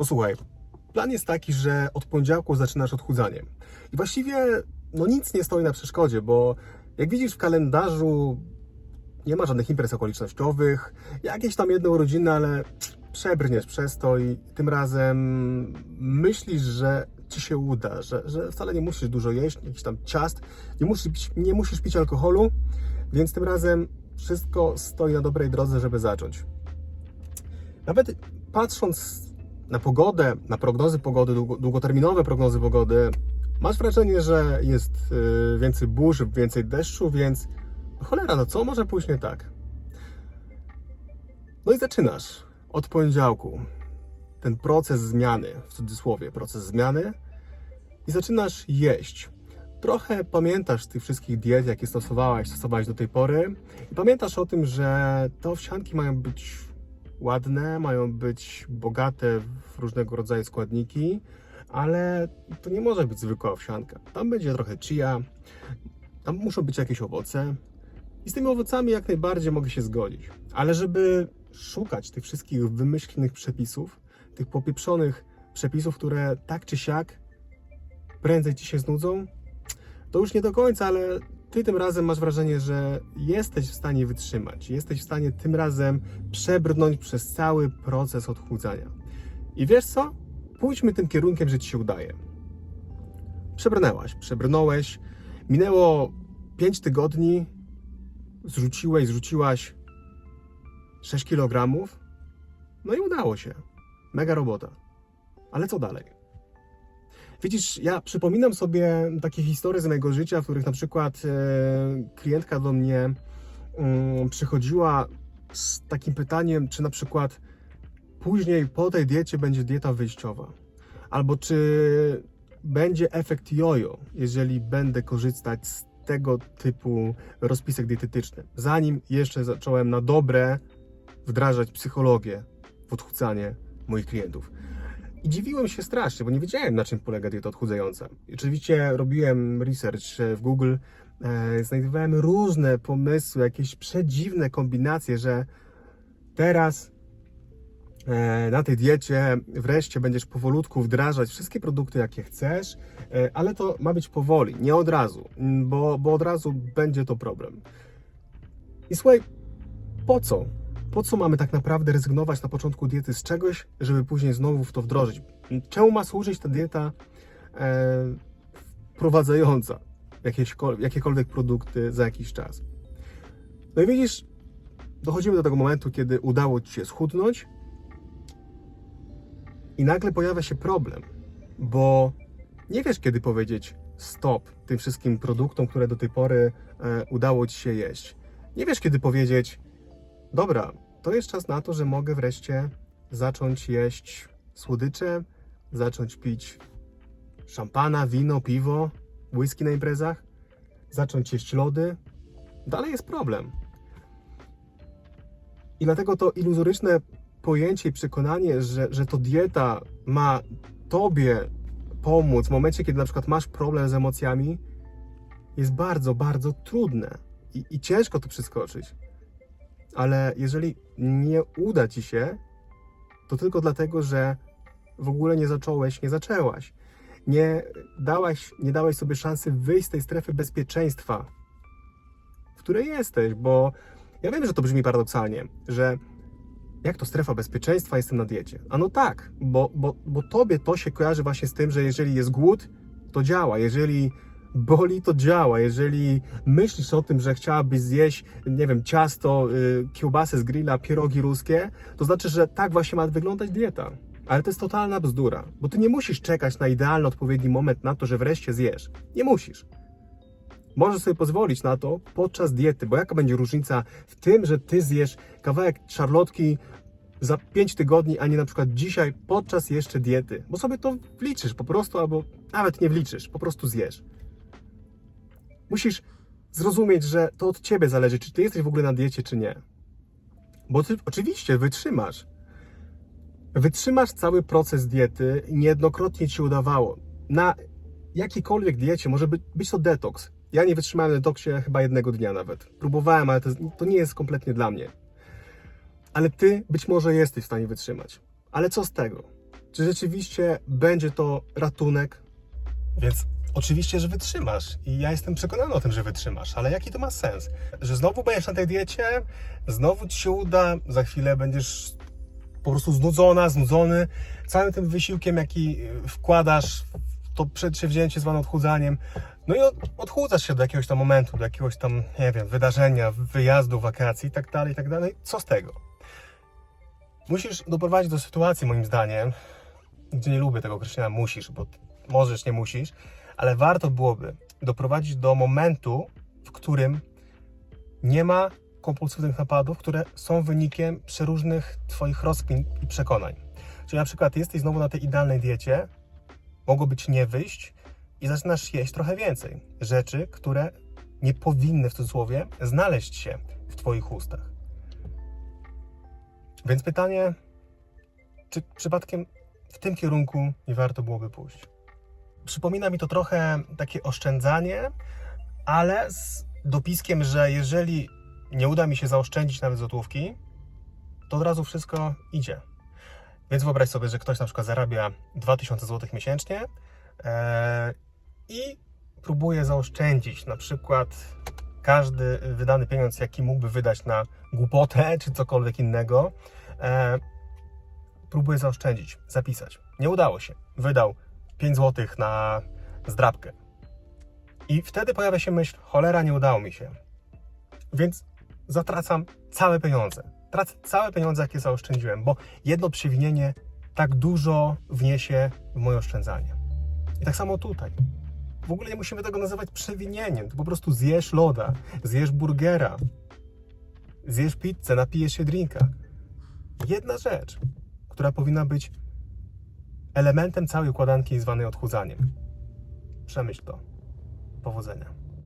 Posłuchaj, plan jest taki, że od poniedziałku zaczynasz odchudzanie. I właściwie no nic nie stoi na przeszkodzie, bo jak widzisz w kalendarzu nie ma żadnych imprez okolicznościowych, jakieś tam jedne urodziny, ale przebrniesz przez to i tym razem myślisz, że ci się uda, że, że wcale nie musisz dużo jeść, jakiś tam ciast, nie musisz, pić, nie musisz pić alkoholu, więc tym razem wszystko stoi na dobrej drodze, żeby zacząć. Nawet patrząc na pogodę, na prognozy pogody, długo, długoterminowe prognozy pogody, masz wrażenie, że jest y, więcej burz, więcej deszczu, więc cholera, no co może pójść nie tak? No i zaczynasz od poniedziałku ten proces zmiany, w cudzysłowie proces zmiany i zaczynasz jeść. Trochę pamiętasz tych wszystkich diet, jakie stosowałaś, stosowałeś do tej pory i pamiętasz o tym, że te owsianki mają być ładne, mają być bogate w różnego rodzaju składniki, ale to nie może być zwykła owsianka. Tam będzie trochę chia, tam muszą być jakieś owoce i z tymi owocami jak najbardziej mogę się zgodzić. Ale żeby szukać tych wszystkich wymyślnych przepisów, tych popieprzonych przepisów, które tak czy siak prędzej ci się znudzą, to już nie do końca, ale ty tym razem masz wrażenie, że jesteś w stanie wytrzymać, jesteś w stanie tym razem przebrnąć przez cały proces odchudzania. I wiesz co? Pójdźmy tym kierunkiem, że ci się udaje. Przebrnęłaś, przebrnąłeś, minęło 5 tygodni, zrzuciłeś, zrzuciłaś 6 kg, no i udało się. Mega robota. Ale co dalej? Widzisz, ja przypominam sobie takie historie z mojego życia, w których na przykład e, klientka do mnie mm, przychodziła z takim pytaniem, czy na przykład później po tej diecie będzie dieta wyjściowa, albo czy będzie efekt jojo, jeżeli będę korzystać z tego typu rozpisek dietetyczny. Zanim jeszcze zacząłem na dobre wdrażać psychologię w odchudzanie moich klientów. I dziwiłem się strasznie, bo nie wiedziałem, na czym polega dieta odchudzająca. I oczywiście robiłem research e, w Google, e, znajdowałem różne pomysły, jakieś przedziwne kombinacje, że teraz e, na tej diecie wreszcie będziesz powolutku wdrażać wszystkie produkty, jakie chcesz, e, ale to ma być powoli, nie od razu, bo, bo od razu będzie to problem. I słuchaj, po co? Po co mamy tak naprawdę rezygnować na początku diety z czegoś, żeby później znowu w to wdrożyć? Czemu ma służyć ta dieta e, wprowadzająca jakiekolwiek produkty za jakiś czas? No i widzisz, dochodzimy do tego momentu, kiedy udało Ci się schudnąć i nagle pojawia się problem, bo nie wiesz, kiedy powiedzieć stop tym wszystkim produktom, które do tej pory e, udało Ci się jeść. Nie wiesz, kiedy powiedzieć Dobra, to jest czas na to, że mogę wreszcie zacząć jeść słodycze, zacząć pić szampana, wino, piwo, whisky na imprezach, zacząć jeść lody. Dalej jest problem. I dlatego to iluzoryczne pojęcie i przekonanie, że, że to dieta ma tobie pomóc w momencie, kiedy na przykład masz problem z emocjami, jest bardzo, bardzo trudne i, i ciężko to przeskoczyć ale jeżeli nie uda ci się, to tylko dlatego, że w ogóle nie zacząłeś, nie zaczęłaś. Nie dałaś, nie dałeś sobie szansy wyjść z tej strefy bezpieczeństwa, w której jesteś, bo ja wiem, że to brzmi paradoksalnie, że jak to strefa bezpieczeństwa, jestem na diecie. A no tak, bo, bo, bo tobie to się kojarzy właśnie z tym, że jeżeli jest głód, to działa. Jeżeli boli, to działa. Jeżeli myślisz o tym, że chciałabyś zjeść, nie wiem, ciasto, y, kiełbasę z grilla, pierogi ruskie, to znaczy, że tak właśnie ma wyglądać dieta. Ale to jest totalna bzdura, bo ty nie musisz czekać na idealny, odpowiedni moment na to, że wreszcie zjesz. Nie musisz. Możesz sobie pozwolić na to podczas diety, bo jaka będzie różnica w tym, że ty zjesz kawałek szarlotki za 5 tygodni, a nie na przykład dzisiaj podczas jeszcze diety, bo sobie to wliczysz po prostu, albo nawet nie wliczysz, po prostu zjesz. Musisz zrozumieć, że to od ciebie zależy, czy ty jesteś w ogóle na diecie, czy nie. Bo ty oczywiście wytrzymasz. Wytrzymasz cały proces diety niejednokrotnie ci udawało. Na jakiejkolwiek diecie może być, być to detoks. Ja nie wytrzymałem detoksie chyba jednego dnia nawet. Próbowałem, ale to, to nie jest kompletnie dla mnie. Ale ty być może jesteś w stanie wytrzymać. Ale co z tego? Czy rzeczywiście będzie to ratunek? Więc oczywiście, że wytrzymasz. I ja jestem przekonany o tym, że wytrzymasz. Ale jaki to ma sens? Że znowu będziesz na tej diecie, znowu ci się uda, za chwilę będziesz po prostu znudzona, znudzony całym tym wysiłkiem, jaki wkładasz w to przedsięwzięcie zwane odchudzaniem. No i od- odchudzasz się do jakiegoś tam momentu, do jakiegoś tam, nie wiem, wydarzenia, wyjazdu, wakacji i tak dalej, i tak dalej. Co z tego? Musisz doprowadzić do sytuacji, moim zdaniem, gdzie nie lubię tego określenia musisz, bo możesz, nie musisz, ale warto byłoby doprowadzić do momentu, w którym nie ma kompulsywnych napadów, które są wynikiem przeróżnych Twoich rozkmin i przekonań. Czyli na przykład jesteś znowu na tej idealnej diecie, mogłoby Ci nie wyjść i zaczynasz jeść trochę więcej rzeczy, które nie powinny w cudzysłowie znaleźć się w Twoich ustach. Więc pytanie, czy przypadkiem w tym kierunku nie warto byłoby pójść? Przypomina mi to trochę takie oszczędzanie, ale z dopiskiem, że jeżeli nie uda mi się zaoszczędzić nawet złotówki, to od razu wszystko idzie. Więc wyobraź sobie, że ktoś na przykład zarabia 2000 zł miesięcznie e, i próbuje zaoszczędzić na przykład każdy wydany pieniądz, jaki mógłby wydać na głupotę czy cokolwiek innego, e, próbuje zaoszczędzić, zapisać. Nie udało się. Wydał 5 zł na zdrabkę. I wtedy pojawia się myśl, cholera, nie udało mi się. Więc zatracam całe pieniądze. Tracę całe pieniądze, jakie zaoszczędziłem, bo jedno przewinienie tak dużo wniesie w moje oszczędzanie. I tak samo tutaj. W ogóle nie musimy tego nazywać przewinieniem. To po prostu zjesz loda, zjesz burgera, zjesz pizzę, napijesz się drinka. Jedna rzecz, która powinna być elementem całej układanki zwanej odchudzaniem. Przemyśl to. Powodzenia.